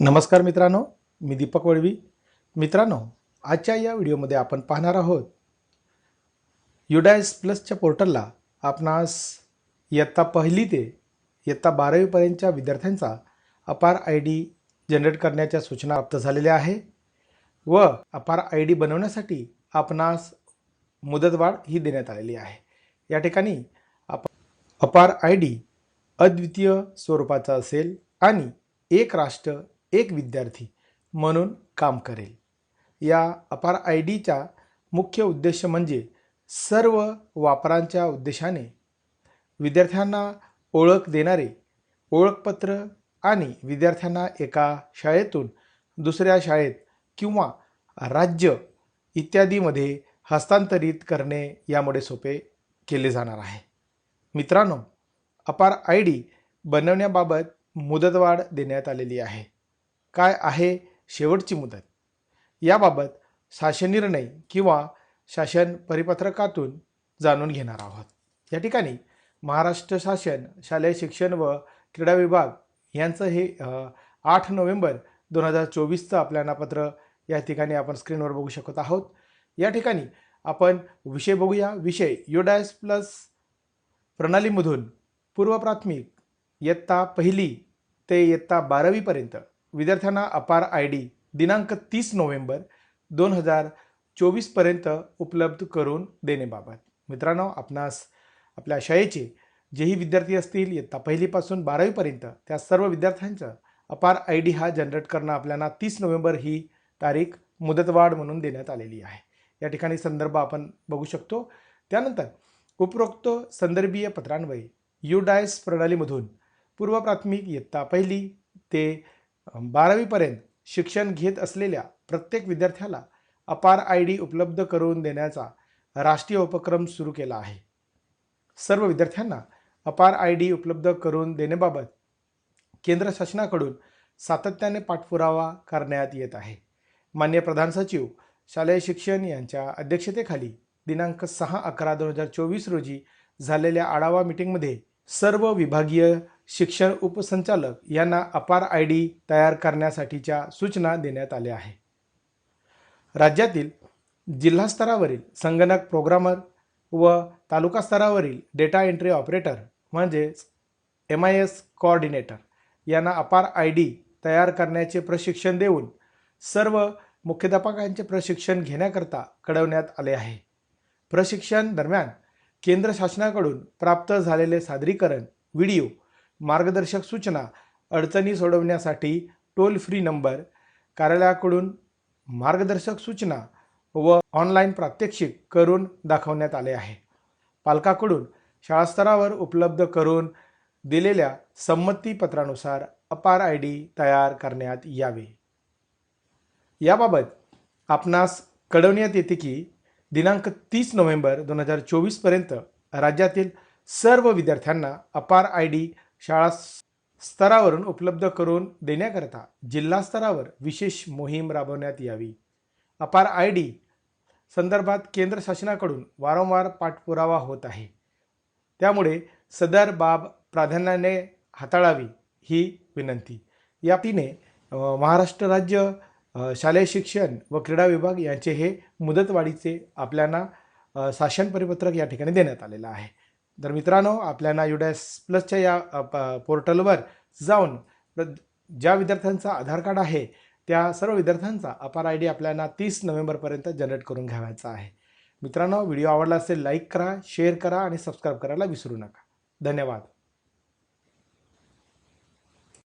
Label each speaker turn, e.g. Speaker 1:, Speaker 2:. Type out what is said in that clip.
Speaker 1: नमस्कार मित्रांनो मी दीपक वळवी. मित्रांनो आजच्या या व्हिडिओमध्ये आपण पाहणार आहोत युडायस प्लसच्या पोर्टलला आपणास इयत्ता पहिली ते इयत्ता बारावीपर्यंतच्या विद्यार्थ्यांचा अपार आय डी जनरेट करण्याच्या सूचना प्राप्त झालेल्या आहे व अपार आय डी बनवण्यासाठी आपणास मुदतवाढ ही देण्यात आलेली आहे. या ठिकाणी आप अपार आय डी अद्वितीय स्वरूपाचा असेल आणि एक राष्ट्र एक विद्यार्थी म्हणून काम करेल. या अपार आय डीचा मुख्य उद्देश म्हणजे सर्व वापरांच्या उद्देशाने विद्यार्थ्यांना ओळख देणारे ओळखपत्र आणि विद्यार्थ्यांना एका शाळेतून दुसऱ्या शाळेत किंवा राज्य इत्यादीमध्ये हस्तांतरित करणे यामुळे सोपे केले जाणार आहे. मित्रांनो अपार आय डी बनवण्याबाबत मुदतवाढ देण्यात आलेली आहे. काय आहे शेवटची मुदत? याबाबत शासन निर्णय किंवा शासन परिपत्रकातून जाणून घेणार आहोत. या ठिकाणी महाराष्ट्र शासन शालेय शिक्षण व क्रीडा विभाग यांचं हे आठ नोव्हेंबर दोन हजार चोवीसचं आपल्याला पत्र या ठिकाणी आपण स्क्रीनवर बघू शकत आहोत. या ठिकाणी आपण विषय बघूया. विषय युडायस प्लस प्रणालीमधून पूर्व प्राथमिक इयत्ता पहिली ते इयत्ता बारावीपर्यंत विद्यार्थ्यांना अपार आय डी दिनांक तीस नोव्हेंबर दोन हजार चोवीसपर्यंत उपलब्ध करून देण्याबाबत. मित्रांनो आपणास आपल्या शाळेचे जेही विद्यार्थी असतील इयत्ता पहिलीपासून बारावीपर्यंत त्या सर्व विद्यार्थ्यांचं अपार आय डी हा जनरेट करणं आपल्याला तीस नोव्हेंबर ही तारीख मुदतवाढ म्हणून देण्यात आलेली आहे. या ठिकाणी संदर्भ आपण बघू शकतो. त्यानंतर उपरोक्त संदर्भीय पत्रान्वये युडायस प्रणालीमधून पूर्व प्राथमिक इयत्ता पहिली ते बारावीपर्यंत शिक्षण घेत असलेल्या प्रत्येक विद्यार्थ्याला अपार आय डी उपलब्ध करून देण्याचा राष्ट्रीय उपक्रम सुरू केला आहे. सर्व विद्यार्थ्यांना अपार आय डी उपलब्ध करून देण्याबाबत केंद्र शासनाकडून सातत्याने पाठपुरावा करण्यात येत आहे. मान्य प्रधान सचिव शालेय शिक्षण यांच्या अध्यक्षतेखाली दिनांक सहा अकरा दोन हजार चोवीस रोजी झालेल्या आढावा मिटिंगमध्ये सर्व विभागीय शिक्षण उपसंचालक यांना अपार आय डी तयार करण्यासाठीच्या सूचना देण्यात आल्या आहे राज्यातील जिल्हास्तरावरील संगणक प्रोग्रामर व तालुका स्तरावरील डेटा एंट्री ऑपरेटर म्हणजेच एम आय एस कोऑर्डिनेटर यांना अपार आय डी तयार करण्याचे प्रशिक्षण देऊन सर्व मुख्याध्यापकांचे प्रशिक्षण घेण्याकरता कळवण्यात आले आहे. प्रशिक्षण दरम्यान केंद्र शासनाकडून प्राप्त झालेले सादरीकरण व्हिडिओ मार्गदर्शक सूचना अडचणी सोडवण्यासाठी टोल फ्री नंबर कार्यालयाकडून मार्गदर्शक सूचना व ऑनलाईन प्रात्यक्षिक करून दाखवण्यात आले आहे. पालकाकडून शाळास्तरावर उपलब्ध करून दिलेल्या संमतीपत्रानुसार अपार आय डी तयार करण्यात यावे. याबाबत आपणास कळवण्यात येते की दिनांक तीस नोव्हेंबर दोन हजार चोवीसपर्यंत राज्यातील सर्व विद्यार्थ्यांना अपार आय डी शाळा स्तरावरून उपलब्ध करून देण्याकरता जिल्हा स्तरावर विशेष मोहीम राबवण्यात यावी. अपार आय डी संदर्भात केंद्र शासनाकडून वारंवार पाठपुरावा होत आहे. त्यामुळे सदर बाब प्राधान्याने हाताळावी ही विनंती. या तिने महाराष्ट्र राज्य शालेय शिक्षण व क्रीडा विभाग यांचे हे मुदतवाढीचे आपल्याला शासन परिपत्रक या ठिकाणी देण्यात आलेलं आहे. तर मित्रांनो आपल्याला युडॅस प्लसच्या या प- पोर्टलवर जाऊन ज्या विद्यार्थ्यांचा आधार कार्ड आहे त्या सर्व विद्यार्थ्यांचा अपार आय डी आपल्याला तीस नोव्हेंबरपर्यंत जनरेट करून घ्यावायचा आहे. मित्रांनो व्हिडिओ आवडला असेल लाईक करा शेअर करा आणि सबस्क्राईब करायला विसरू नका. धन्यवाद.